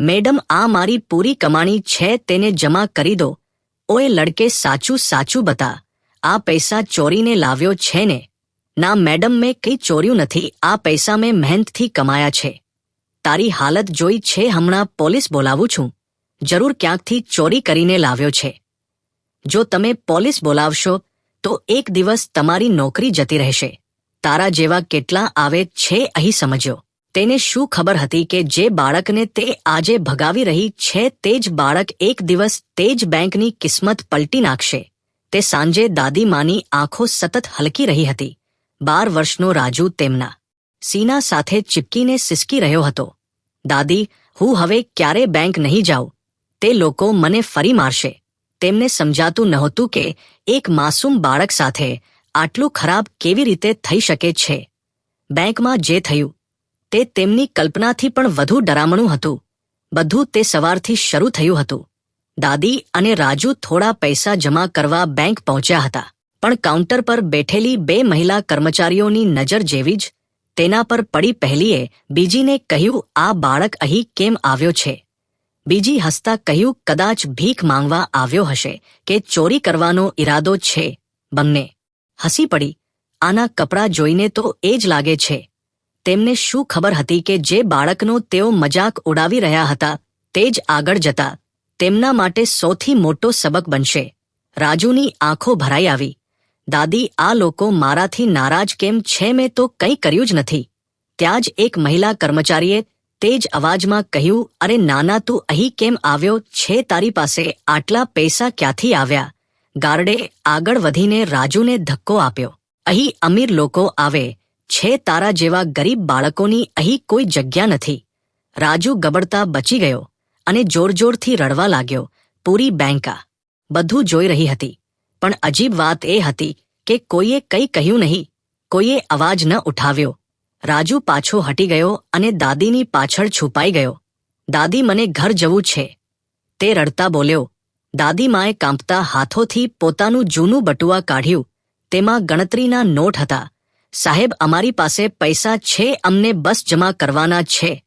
Madam, આ મારી પૂરી કમાણી છે, તેને જમા કરી દો. ઓએ લડકે સાચું સાચું બતા, આ પૈસા ચોરીને લાવ્યો છે ને? ના મેડમ, મેં કંઈ ચોર્યું નથી, આ પૈસા મેં મહેનતથી કમાયા છે. તારી હાલત જોઈ છે, હમણાં પોલીસ બોલાવું છું. જરૂર ક્યાંકથી ચોરી કરીને લાવ્યો છે. જો તમે પોલીસ બોલાવશો, તો એક દિવસ તમારી નોકરી જતી રહેશે. તારા જેવા કેટલા આવે છે, અહીં સમજ્યો. તેને શું ખબર હતી કે જે બાળકને તે આજે ભગાવી રહી છે તે જ બાળક એક દિવસ તે જ બેંકની કિસ્મત પલટી નાખશે. તે સાંજે દાદીમાની આંખો સતત હલકી રહી હતી. બાર વર્ષનો રાજુ તેમના. સીના સાથે ચીપકીને સિસકી રહ્યો હતો. દાદી, હું હવે ક્યારે બેંક નહીં જાઉં? તે લોકો મને ફરી મારશે. તેમને સમજાતું નહોતું કે એક માસૂમ બાળક સાથે આટલું ખરાબ કેવી રીતે થઈ શકે છે. બેંકમાં જે થયું તે તેમની કલ્પનાથી પણ વધુ ડરામણું હતું. બધું તે સવારથી શરૂ થયું હતું. દાદી અને રાજુ થોડા પૈસા જમા કરવા બેંક પહોંચ્યા હતા. પણ કાઉન્ટર પર બેઠેલી બે મહિલા કર્મચારીઓની નજર જેવી જ, તેના પર પડી પહેલીએ બીજીને કહ્યું, આ બાળક અહીં કેમ આવ્યો છે? બીજી હસતા કહ્યું, કદાચ ભીખ માંગવા આવ્યો હશે કે ચોરી કરવાનો ઈરાદો છે બંને. હસી પડી. આના કપડાં જોઈને તો એ જ લાગે છે. તેમને શું ખબર હતી કે જે બાળકનો તેઓ મજાક ઉડાવી રહ્યા હતા, તે જ આગળ જતા, તેમના માટે સૌથી મોટો સબક બનશે. રાજુની આંખો ભરાઈ આવી. દાદી, આ લોકો મારાથી નારાજ કેમ છે મેં તો કંઈ કર્યું જ નથી. ત્યાં જ એક મહિલા કર્મચારીએ તે જ અવાજમાં કહ્યું, અરે નાના, તું અહીં કેમ આવ્યો? છે તારી પાસે આટલા પૈસા ક્યાંથી આવ્યા? ગાર્ડે આગળ વધીને રાજુને ધક્કો આપ્યો. અહીં અમીર લોકો આવે છે તારા જેવા ગરીબ બાળકોની અહીં કોઈ જગ્યા નથી. રાજુ ગબડતા બચી ગયો અને જોરજોરથી રડવા લાગ્યો. પૂરી બેંકા. બધું જોઈ રહી હતી. પણ અજીબ વાત એ હતી કે કોઈએ કંઈ કહ્યું નહીં. કોઈએ અવાજ ન ઉઠાવ્યો. રાજુ પાછો હટી ગયો અને દાદીની પાછળ છુપાઈ ગયો. દાદી, મને ઘર જવું છે. તે રડતા બોલ્યો. દાદીમાએ કાંપતા હાથોથી પોતાનું જૂનું બટુઆ કાઢ્યું. તેમાં ગણતરીના નોટ હતા. સાહેબ, અમારી પાસે પૈસા છે, અમને બસ જમા કરવાના છે.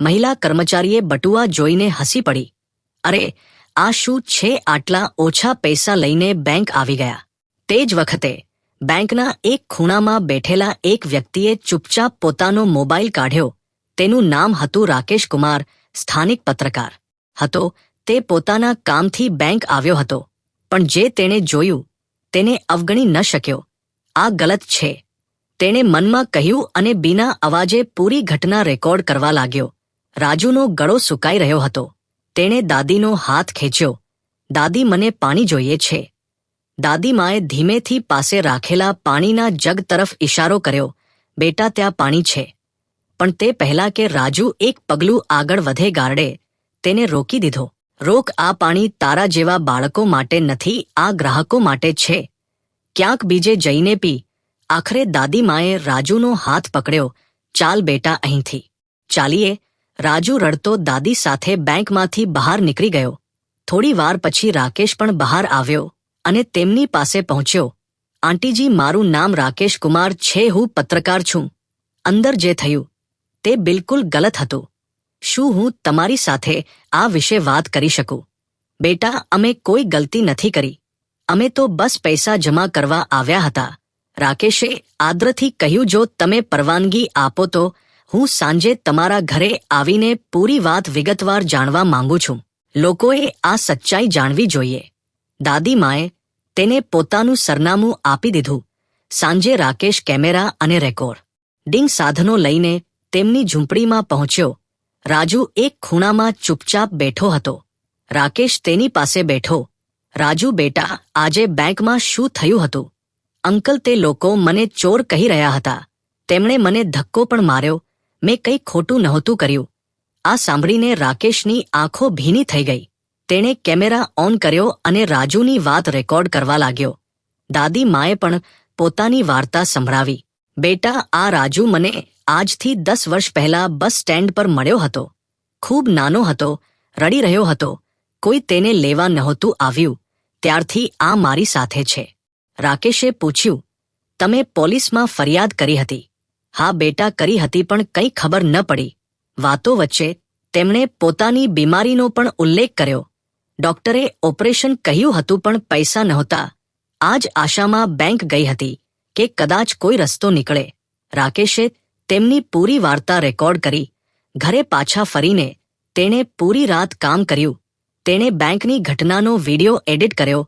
મહિલા કર્મચારીએ બટુઆ જોઈને હસી પડી. અરે, આ શું છે, આટલા ઓછા પૈસા લઈને બેંક આવી ગયા? તે જ વખતે, બેંકના એક ખૂણામાં બેઠેલા એક વ્યક્તિએ ચૂપચાપ પોતાનો મોબાઈલ કાઢ્યો. તેનું નામ હતું રાકેશ કુમાર, સ્થાનિક પત્રકાર. હતો, તે પોતાના કામથી બેંક આવ્યો હતો. પણ જે તેણે જોયું, તેને અવગણી ન શક્યો. આ ગલત છે. તેણે મનમાં કહ્યું અને બીના અવાજે પૂરી ઘટના રેકોર્ડ કરવા લાગ્યો. રાજુનો ગળો સુકાઈ રહ્યો હતો. તેણે દાદીનો હાથ ખેંચ્યો. દાદી, મને પાણી જોઈએ છે. દાદીમાએ ધીમેથી પાસે રાખેલા પાણીના જગ તરફ ઇશારો કર્યો. બેટા, ત્યાં પાણી છે. પણ તે પહેલા કે રાજુ એક પગલું આગળ વધે ગારડે, તેને રોકી દીધો. રોક, આ પાણી તારા જેવા બાળકો માટે નથી, આ ગ્રાહકો માટે છે. ક્યાંક બીજે જઈને પી. આખરે દાદીમાએ રાજુનો હાથ પકડ્યો. ચાલ બેટા અહીંથી. ચાલીએ, રાજુ રડતો દાદી સાથે બેંકમાંથી બહાર નીકળી ગયો. થોડી વાર પછી રાકેશ પણ બહાર આવ્યો અને તેમની પાસે પહોંચ્યો. આંટીજી, મારું નામ રાકેશ કુમાર છે, હું પત્રકાર છું. અંદર જે થયું, તે બિલકુલ ગલત હતું. શું હું તમારી સાથે આ વિશે વાત કરી શકું? બેટા, અમે કોઈ ગલતી નથી કરી. અમે તો બસ પૈસા જમા કરવા આવ્યા હતા. રાકેશે આદ્રથી કહ્યું, જો તમે પરવાનગી આપો તો હું સાંજે તમારા ઘરે આવીને પૂરી વાત વિગતવાર જાણવા માંગુ છું. લોકોએ આ સચ્ચાઈ જાણવી જોઈએ. દાદીમાએ તેને પોતાનું સરનામું આપી દીધું. સાંજે રાકેશ કેમેરા અને રેકોર્ડ. ડિંગ સાધનો લઈને તેમની ઝૂંપડીમાં પહોંચ્યો. રાજુ એક ખૂણામાં ચૂપચાપ બેઠો હતો. રાકેશ તેની પાસે બેઠો. રાજુ, બેટા, આજે બેંકમાં શું થયું હતું? અંકલ તે લોકો મને ચોર કહી રહ્યા હતા. તેમણે મને ધક્કો પણ માર્યો. મેં કંઈ ખોટું નહોતું કર્યું. આ સાંભળીને રાકેશની આંખો ભીની થઈ ગઈ. તેણે કેમેરા ઓન કર્યો અને રાજુની વાત રેકોર્ડ કરવા લાગ્યો. દાદી માએ પણ પોતાની વાર્તા સંભળાવી. બેટા, આ રાજુ મને આજથી દસ વર્ષ પહેલા બસ સ્ટેન્ડ પર મળ્યો હતો. ખૂબ નાનો હતો, રડી રહ્યો હતો. કોઈ તેને લેવા નહોતું આવ્યું. ત્યારથી આ મારી સાથે છે. રાકેશે પૂછ્યું, તમે પોલીસમાં ફરિયાદ કરી હતી? હા, બેટા, કરી હતી, પણ કંઈ ખબર ન પડી. વાતો વચ્ચે તેમણે પોતાની બીમારીનો પણ ઉલ્લેખ કર્યો. ડોક્ટરે ઓપરેશન કહ્યું હતું, પણ પૈસા નહોતા. આ જ આશામાં બેંક ગઈ હતી કે કદાચ કોઈ રસ્તો નીકળે. રાકેશે તેમની પૂરી વાર્તા રેકોર્ડ કરી. ઘરે પાછા ફરીને તેણે પૂરી રાત કામ કર્યું. તેણે બેંકની ઘટનાનો વિડિયો એડિટ કર્યો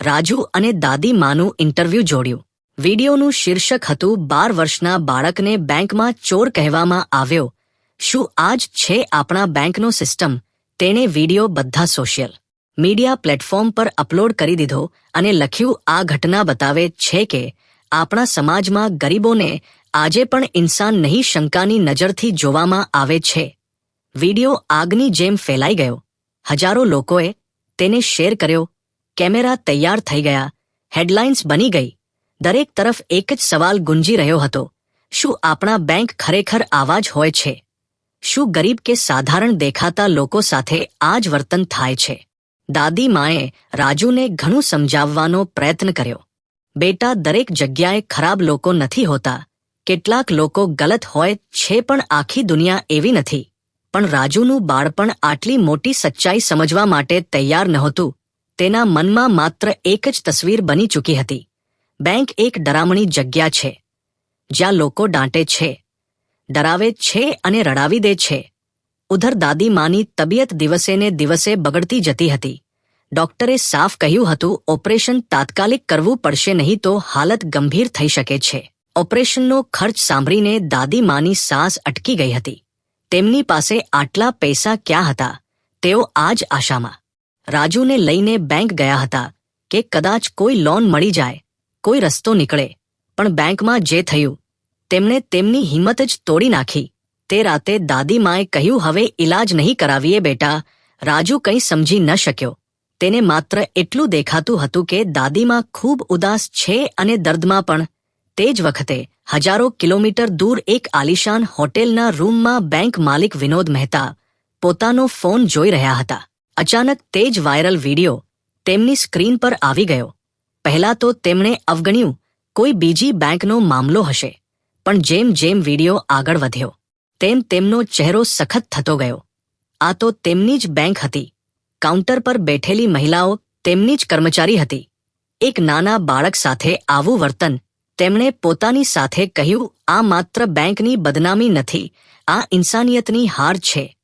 રાજુ અને દાદી માનું ઇન્ટરવ્યૂ જોડ્યું. વિડિયોનું શીર્ષક હતું, બાર વર્ષના બાળકને બેંકમાં ચોર કહેવામાં આવ્યો. શું આજ છે આપણા બેંકનો સિસ્ટમ? તેણે વિડિયો બધા સોશિયલ મીડિયા પ્લેટફોર્મ પર અપલોડ કરી દીધો અને લખ્યું, આ ઘટના બતાવે છે કે આપણા સમાજમાં ગરીબોને આજે પણ ઇન્સાન નહીં શંકાની નજરથી જોવામાં આવે છે. વીડિયો આગની જેમ ફેલાઈ ગયો. હજારો લોકોએ તેને શેર કર્યો. કેમેરા તૈયાર થઈ ગયા. હેડલાઇન્સ બની ગઈ. દરેક તરફ એક જ સવાલ ગુંજી રહ્યો હતો. શું આપણા બેંક ખરેખર આવા જ હોય છે? શું ગરીબ કે સાધારણ દેખાતા લોકો સાથે આ જ વર્તન થાય છે? દાદી માએ રાજુને ઘણું સમજાવવાનો પ્રયત્ન કર્યો. બેટા, દરેક જગ્યાએ ખરાબ લોકો નથી હોતા. કેટલાક લોકો ગલત હોય છે પણ આખી દુનિયા એવી નથી. પણ રાજુનું બાળપણ આટલી મોટી સચ્ચાઈ સમજવા માટે તૈયાર નહોતું. તેના મનમાં માત્ર એક જ તસવીર બની ચૂકી હતી. બેંક એક ડરામણી જગ્યા છે. જ્યાં લોકો દાંટે છે. ડરાવે છે અને રડાવી દે છે. ઉધર દાદી માની તબિયત દિવસે ને દિવસે બગડતી જતી હતી. ડોક્ટરે સાફ કહ્યું હતું, ઓપરેશન તાત્કાલિક કરવું પડશે નહીં તો હાલત ગંભીર થઈ શકે છે. ઓપરેશનનો ખર્ચ સાંભળીને દાદી માની સાસ અટકી ગઈ હતી. તેમની પાસે આટલા પૈસા ક્યાં હતા? તેઓ આ જ આશામાં રાજુને લઈને બેંક ગયા હતા કે કદાચ કોઈ લોન મળી જાય, કોઈ રસ્તો નીકળે. પણ બેંકમાં જે થયું, તેમણે તેમની હિંમત જ તોડી નાખી. તે રાતે દાદીમાએ કહ્યું, હવે ઇલાજ નહીં કરાવીએ બેટા. રાજુ કંઈ સમજી ન શક્યો. તેને માત્ર એટલું દેખાતું હતું કે દાદીમાં ખૂબ ઉદાસ છે અને દર્દમાં પણ. તે જ વખતે હજારો કિલોમીટર દૂર એક આલિશાન હોટેલના રૂમમાં બેંક માલિક વિનોદ મહેતા પોતાનો ફોન જોઈ રહ્યા હતા. અચાનક તે જ વાયરલ વીડિયો તેમની સ્ક્રીન પર આવી ગયો. પહેલા તો તેમણે અવગણ્યું, કોઈ બીજી બેંકનો મામલો હશે, પણ જેમ જેમ વીડિયો આગળ વધ્યો, તેમ તેમનો ચહેરો સખત થતો ગયો. આ તો તેમની જ બેંક હતી. કાઉન્ટર પર બેઠેલી મહિલાઓ તેમની જ કર્મચારી હતી. એક નાના બાળક સાથે આવું વર્તન તેમણે પોતાની સાથે કહ્યું, આ માત્ર બેંકની બદનામી નથી, આ ઇન્સાનિયતની હાર છે.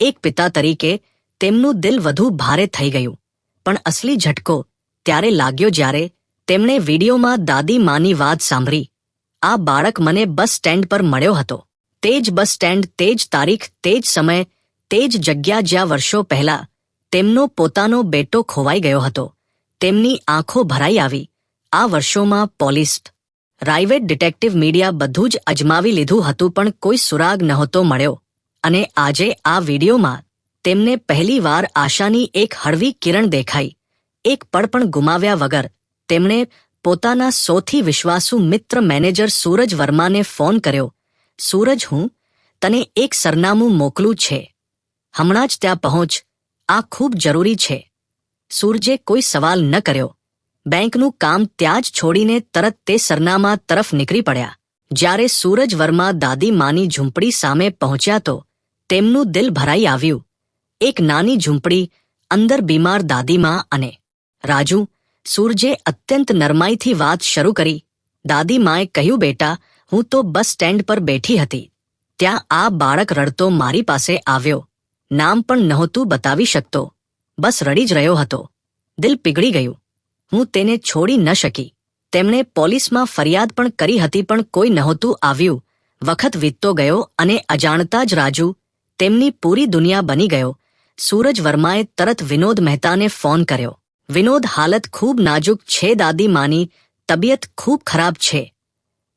એક પિતા તરીકે તેમનું દિલ વધુ ભારે થઈ ગયું. પણ અસલી ઝટકો ત્યારે લાગ્યો જ્યારે તેમણે વિડીયોમાં દાદી માની વાત સાંભળી. આ બાળક મને બસ સ્ટેન્ડ પર મળ્યો હતો. તે જ બસ સ્ટેન્ડ, તે જ તારીખ, તે જ સમય, તે જ જગ્યા જ્યાં વર્ષો પહેલા તેમનો પોતાનો બેટો ખોવાઈ ગયો હતો. તેમની આંખો ભરાઈ આવી. આ વર્ષોમાં પોલીસ, પ્રાઇવેટ ડિટેક્ટિવ મીડિયા બધું જ અજમાવી લીધું હતું પણ કોઈ સુરાગ નહોતો મળ્યો. અને આજે આ વિડીયોમાં તેમને પહેલીવાર આશાની એક હળવી કિરણ દેખાઈ. એક પળ પણ ગુમાવ્યા વગર તેમણે પોતાના સૌથી વિશ્વાસુ મિત્ર મેનેજર સૂરજ વર્માને ફોન કર્યો. સૂરજ, હું તને એક સરનામું મોકલું છે. હમણાં જ ત્યાં પહોંચ. આ ખૂબ જરૂરી છે. સૂરજે કોઈ સવાલ ન કર્યો. બેંકનું કામ ત્યાં જ છોડીને તરત તે સરનામા તરફ નીકળી પડ્યા. જ્યારે સૂરજ વર્મા દાદી માની ઝૂંપડી સામે પહોંચ્યા તો તેમનું દિલ ભરાઈ આવ્યું. એક નાની ઝૂંપડી અંદર બીમાર દાદીમા અને રાજુ સૂરજે અત્યંત નરમાઈથી વાત શરૂ કરી. દાદીમાએ કહ્યું, બેટા, હું તો બસ સ્ટેન્ડ પર બેઠી હતી. ત્યાં આ બાળક રડતો મારી પાસે આવ્યો. નામ પણ નહોતું બતાવી શકતો. બસ રડી જ રહ્યો હતો. દિલ પીગળી ગયું. હું તેને છોડી ન શકી. તેમણે પોલીસમાં ફરિયાદ પણ કરી હતી, પણ કોઈ નહોતું આવ્યું. વખત વીતતો ગયો અને અજાણતા જ રાજુ તેમની પૂરી દુનિયા બની ગયો. સૂરજ વર્માએ તરત વિનોદ મહેતાને ફોન કર્યો. વિનોદ હાલત ખૂબ નાજુક છે, દાદી માની. તબિયત ખૂબ ખરાબ છે.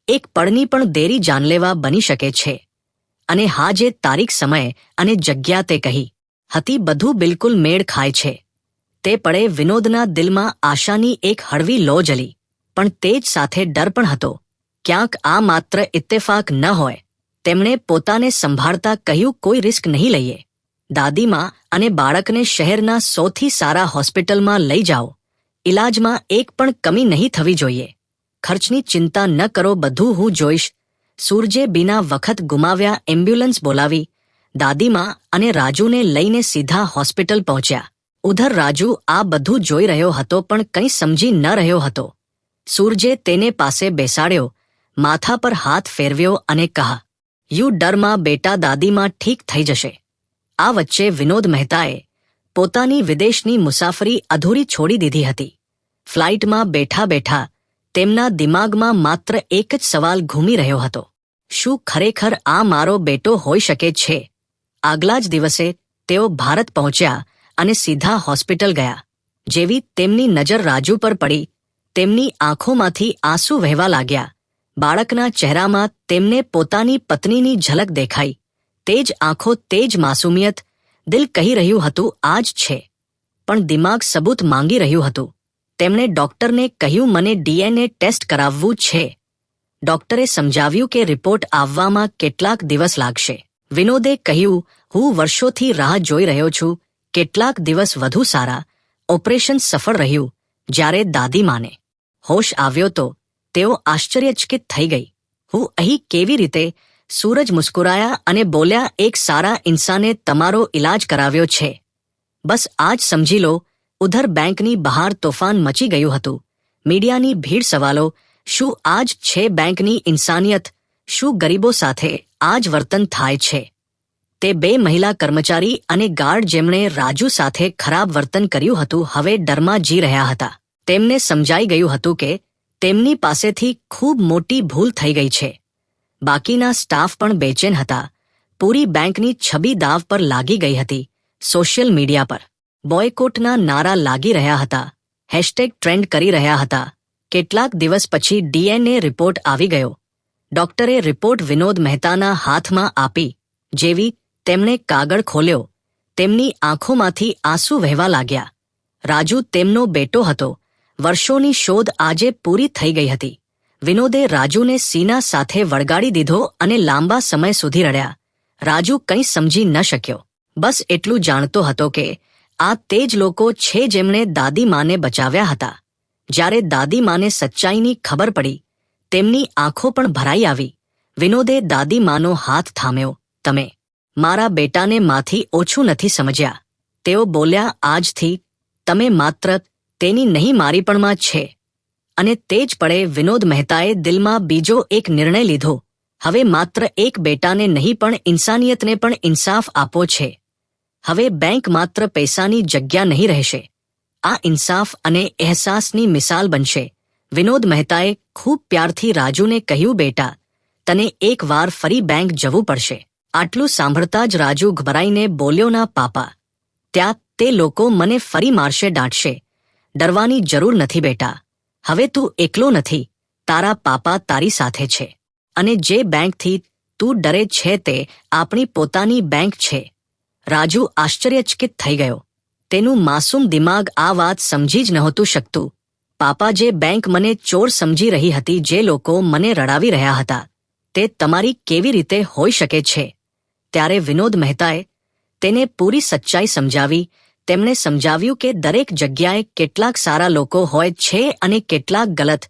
એક પળની પણ દેરી જાનલેવા બની શકે છે. અને હા જે તારીખ સમય અને જગ્યા તે કહી. હતી બધું બિલકુલ મેળ ખાય છે. તે પળે વિનોદના દિલમાં આશાની એક હળવી લો જલી પણ તે જ સાથે ડર પણ હતો. ક્યાંક આ માત્ર ઇત્તેફાક ન હોય. તેમણે પોતાને સંભાળતા કહ્યું, કોઈ રિસ્ક નહીં લઈએ. દાદીમાં અને બાળકને શહેરના સૌથી સારા હોસ્પિટલમાં લઈ જાઓ. ઇલાજમાં એક પણ કમી નહીં થવી જોઈએ. ખર્ચની ચિંતા ન કરો બધું હું જોઈશ. સૂરજે બિના વખત ગુમાવ્યા એમ્બ્યુલન્સ બોલાવી. દાદીમા અને રાજુને લઈને સીધા હોસ્પિટલ પહોંચ્યા. ઉધર રાજુ આ બધું જોઈ રહ્યો હતો પણ કંઈ સમજી ન રહ્યો હતો. સૂરજે તેને પાસે બેસાડ્યો. માથા પર હાથ ફેરવ્યો અને કહા યુ ડરમાં બેટા દાદીમાં ઠીક થઈ જશે. આ વચ્ચે વિનોદ મહેતાએ પોતાની વિદેશની મુસાફરી અધૂરી છોડી દીધી હતી. ફ્લાઇટમાં બેઠા બેઠા તેમના દિમાગમાં માત્ર એક જ સવાલ ઘૂમી રહ્યો હતો. શું ખરેખર આ મારો બેટો હોઈ શકે છે? આગલા જ દિવસે તેઓ ભારત પહોંચ્યા અને સીધા હોસ્પિટલ ગયા. જેવી તેમની નજર રાજુ પર પડી, તેમની આંખોમાંથી આંસુ વહેવા લાગ્યા. બાળકના ચહેરામાં તેમને પોતાની પત્નીની ઝલક દેખાઈ. તે જ આંખો તે જ માસુમિયત. દિલ કહી રહ્યું હતું આ જ છે. પણ દિમાગ સબૂત માંગી રહ્યું હતું. તેમણે ડોક્ટરને કહ્યું, મને ડીએનએ ટેસ્ટ કરાવવું છે. ડોક્ટરે સમજાવ્યું કે રિપોર્ટ આવવામાં કેટલાક દિવસ લાગશે. વિનોદે કહ્યું, હું વર્ષોથી રાહ જોઈ રહ્યો છું. કેટલાક દિવસ વધુ સારા. ઓપરેશન સફળ રહ્યું, જ્યારે દાદીમાને હોશ આવ્યો તો. તેઓ આશ્ચર્યચકિત થઈ ગઈ. હું અહીં કેવી રીતે સૂરજ મુસ્કુરાયા અને બોલ્યા, એક સારા ઇન્સાને તમારો ઇલાજ કરાવ્યો છે. બસ આજ સમજી લો, ઉધર બેંકની બહાર તોફાન મચી ગયું હતું. મીડિયાની ભીડ સવાલો, શું આજ છે બેંકની ઇન્સાનિયત? શું ગરીબો સાથે આજ વર્તન થાય છે? તે બે મહિલા કર્મચારી અને ગાર્ડ જેમણે રાજુ સાથે ખરાબ વર્તન કર્યું હતું, હવે ડરમાં જી રહ્યા હતા. તેમને સમજાઈ ગયું હતું કે તેમની પાસેથી ખૂબ મોટી ભૂલ થઈ ગઈ છે. બાકીના સ્ટાફ પણ બેચેન હતા. પૂરી બેંકની છબી દાવ પર લાગી ગઈ હતી, સોશિયલ મીડિયા પર. બોયકોટના નારા લાગી રહ્યા હતા. હેશટેગ ટ્રેન્ડ કરી રહ્યા હતા. કેટલાક દિવસ પછી ડીએનએ રિપોર્ટ આવી ગયો. ડોક્ટરે રિપોર્ટ વિનોદ મહેતાના હાથમાં આપી, જેવી તેમણે કાગળ ખોલ્યો. તેમની આંખોમાંથી આંસુ વહેવા લાગ્યા. રાજુ તેમનો બેટો હતો. વર્ષોની શોધ આજે પૂરી થઈ ગઈ હતી. વિનોદે રાજુને સીના સાથે વળગાડી દીધો અને લાંબા સમય સુધી રડ્યા. રાજુ કંઈ સમજી ન શક્યો. બસ એટલું જાણતો હતો કે, આ તે જ લોકો છે જેમણે દાદીમાને બચાવ્યા હતા. જ્યારે દાદીમાને સચ્ચાઈની ખબર પડી, તેમની આંખો પણ ભરાઈ આવી. વિનોદે દાદીમાનો હાથ થામ્યો, તમે મારા બેટાને માથી ઓછું નથી સમજ્યા. તેઓ બોલ્યા, આજથી તમે માત્ર તેની નહીં મારીપણમાં છે. અને તે જ પળે વિનોદ મહેતાએ દિલમાં બીજો એક નિર્ણય લીધો. હવે માત્ર એક બેટાને નહીં પણ ઇન્સાનિયતને પણ ઇન્સાફ આપો છે. હવે બેંક માત્ર પૈસાની જગ્યા નહીં રહેશે. આ ઇન્સાફ અને અહેસાસની મિસાલ બનશે. વિનોદ મહેતાએ ખૂબ પ્યારથી રાજુને કહ્યું, બેટા, તને એક વાર ફરી બેંક જવું પડશે. આટલું સાંભળતા જ રાજુ ઘબરાઈને બોલ્યો, ના, પાપા. ત્યાં તે લોકો મને ફરી મારશે ડાંટશે ડરવાની જરૂર નથી, બેટા. હવે તું એકલો નથી. તારા પાપા તારી સાથે છે. અને જે બેંકથી તું ડરે છે તે આપણી પોતાની બેંક છે. રાજુ આશ્ચર્યચકિત થઈ ગયો. તેનું માસૂમ દિમાગ આ વાત સમજી જ નહોતું શકતું. પાપા જે બેંક મને ચોર સમજી રહી હતી, જે લોકો મને રડાવી રહ્યા હતા, તે તમારી કેવી રીતે હોઈ શકે છે? ત્યારે વિનોદ મહેતાએ તેને પૂરી સચ્ચાઈ સમજાવી તેમણે સમજાવ્યું કે દરેક જગ્યાએ કેટલાક સારા લોકો હોય છે અને કેટલાક ગલત.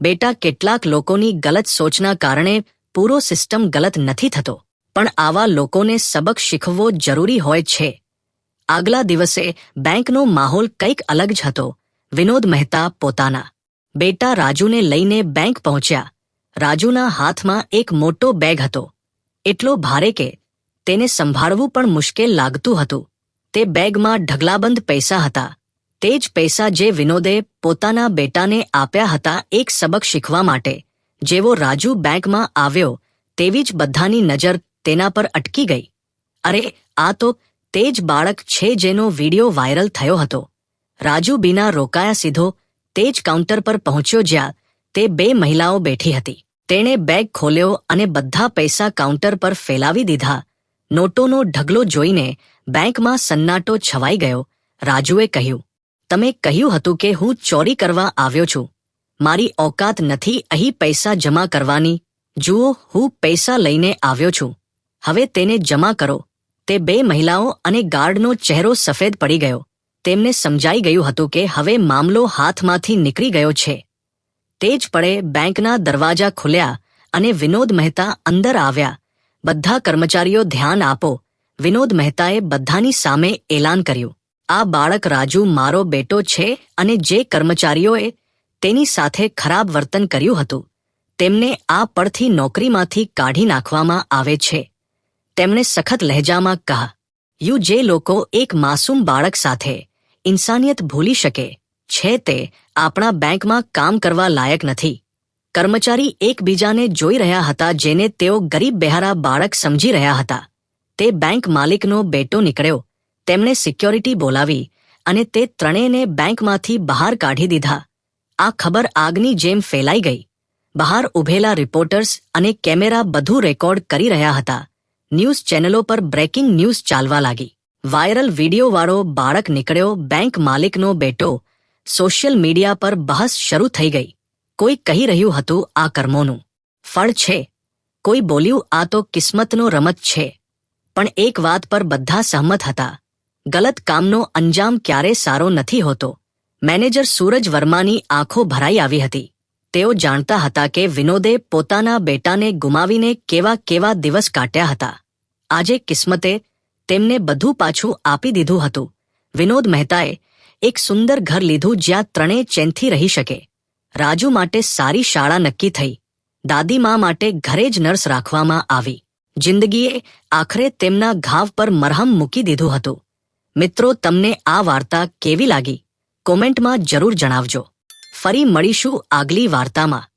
બેટા, કેટલાક લોકોની ગલત સોચના કારણે પૂરો સિસ્ટમ ગલત નથી થતો. પણ આવા લોકોને સબક શીખવો જરૂરી હોય છે. આગલા દિવસે બેંકનો માહોલ કંઈક અલગ જ હતો. વિનોદ મહેતા પોતાના. બેટા રાજુને લઈને બેંક પહોંચ્યા. રાજુના હાથમાં એક મોટો બેગ હતો. એટલો ભારે કે તેને સંભાળવું પણ મુશ્કેલ લાગતું હતું. તે બેગમાં ઢગલાબંધ પૈસા હતા. તે જ પૈસા જે વિનોદે પોતાના બેટાને આપ્યા હતા એક સબક શીખવા માટે. જેવો રાજુ બેંકમાં આવ્યો, તેવી જ બધાની નજર તેના પર અટકી ગઈ. અરે, આ તો તે જ બાળક છે જેનો વીડિયો વાયરલ થયો હતો. રાજુ બીના રોકાયા સીધો તે જ કાઉન્ટર પર પહોંચ્યો જ્યાં તે બે મહિલાઓ બેઠી હતી. તેણે બેગ ખોલ્યો અને બધા પૈસા કાઉન્ટર પર ફેલાવી દીધા. નોટોનો ઢગલો જોઈને બેંકમાં સન્નાટો છવાઈ ગયો. રાજુએ કહ્યું, તમે કહ્યું હતું કે હું ચોરી કરવા આવ્યો છું. મારી ઓકાત નથી, અહીં પૈસા જમા કરવાની. જુઓ, હું પૈસા લઈને આવ્યો છું. હવે તેને જમા કરો. તે બે મહિલાઓ અને ગાર્ડનો ચહેરો સફેદ પડી ગયો. તેમને સમજાઈ ગયું હતું કે હવે મામલો હાથમાંથી નીકળી ગયો છે. તે જ પળે બેંકના દરવાજા ખુલ્યા અને વિનોદ મહેતા અંદર આવ્યા. બધા કર્મચારીઓ ધ્યાન આપો. વિનોદ મહેતાએ બધાની સામે એલાન કર્યું. આ બાળક રાજુ મારો બેટો છે અને જે કર્મચારીઓએ તેની સાથે ખરાબ વર્તન કર્યું હતું, તેમને આ પડથી નોકરીમાંથી કાઢી નાખવામાં આવે છે. તેમણે સખત લહેજામાં કહા યુ જે લોકો એક માસૂમ બાળક સાથે ઇન્સાનિયત ભૂલી શકે, છે તે આપણા બેંકમાં કામ કરવા લાયક નથી. કર્મચારી એકબીજાને જોઈ રહ્યા હતા જેને તેઓ ગરીબ બહેરા બાળક સમજી રહ્યા હતા. તે બેંક માલિકનો બેટો નીકળ્યો. તેમણે સિક્યોરિટી બોલાવી અને તે ત્રણેયને બેંકમાંથી બહાર કાઢી દીધા. આ ખબર આગની જેમ ફેલાઈ ગઈ. બહાર ઉભેલા રિપોર્ટર્સ અને કેમેરા બધું રેકોર્ડ કરી રહ્યા હતા. ન્યૂઝ ચેનલો પર બ્રેકિંગ ન્યૂઝ ચાલવા લાગી. વાયરલ વિડીયોવાળો બાળક નીકળ્યો બેંક માલિકનો બેટો. સોશિયલ મીડિયા પર બહસ શરૂ થઈ ગઈ. કોઈ કહી રહ્યું હતું આ કર્મોનું. ફળ છે. કોઈ બોલ્યું આ તો કિસ્મતનો રમત છે. પણ એક વાત પર બધા સહમત હતા. ગલત કામનો અંજામ ક્યારે સારો નથી હોતો. મેનેજર સૂરજ વર્માની આંખો ભરાઈ આવી હતી. તેઓ જાણતા હતા કે વિનોદે પોતાના બેટાને ગુમાવીને કેવા કેવા દિવસ કાટ્યા હતા. આજે કિસ્મતે તેમને બધું પાછું આપી દીધું હતું. વિનોદ મહેતાએ એક સુંદર ઘર લીધું જ્યાં ત્રણેય ચેનથી રહી શકે. રાજુ માટે સારી શાળા નક્કી થઈ. દાદીમા માટે ઘરે જ નર્સ રાખવામાં આવી. જિંદગીએ આખરે તેમના ઘાવ પર મરહમ મૂકી દીધું હતું. મિત્રો, તમને આ વાર્તા કેવી લાગી? કોમેન્ટમાં જરૂર જણાવજો. ફરી મળીશું આગલી વાર્તામાં.